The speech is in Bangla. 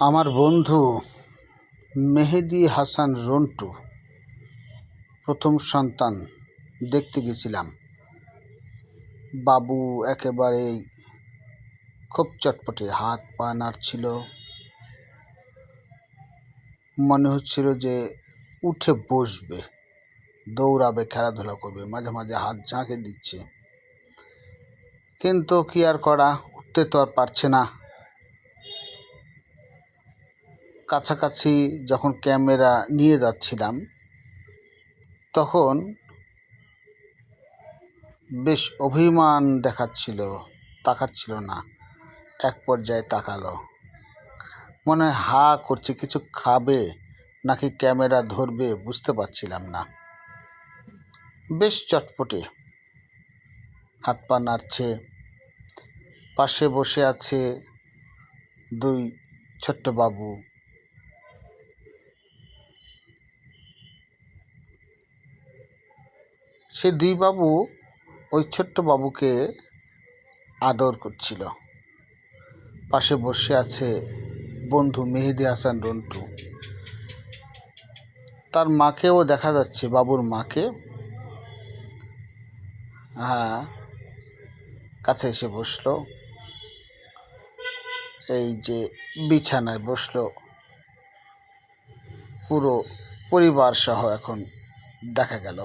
আমার বন্ধু মেহেদি হাসান রন্টু, প্রথম সন্তান দেখতে গেছিলাম। বাবু একেবারে খুব চটপটে হাত পা নাড়ছিল। মনে হচ্ছিল যে উঠে বসবে, দৌড়াবে, খেলাধুলা করবে, মাঝে মাঝে হাত ঝাঁকে দিচ্ছে। কিন্তু কি আর করা, উঠতে তো আর পারছে না। কাছাকাছি যখন ক্যামেরা নিয়ে যাচ্ছিলাম, তখন বেশ অভিমান দেখাচ্ছিল, তাকাচ্ছিল না, এক পর্যায়ে তাকালো। মনে হা করছে, কিছু খাবে নাকি ক্যামেরা ধরবে বুঝতে পারছিলাম না। বেশ চটপটে হাত পা নাড়ছে, পাশে বসে আছে দুই ছোট্ট বাবু। সে দুই বাবু ওই ছোট্ট বাবুকে আদর করছিল। পাশে বসে আছে বন্ধু মেহেদি হাসান রন্টু। তার মাকেও দেখা যাচ্ছে, বাবুর মাকে। হ্যাঁ কাছে এসে বসল। এই যে বিছানায় বসল। পুরো পরিবার সহ এখন দেখা গেল।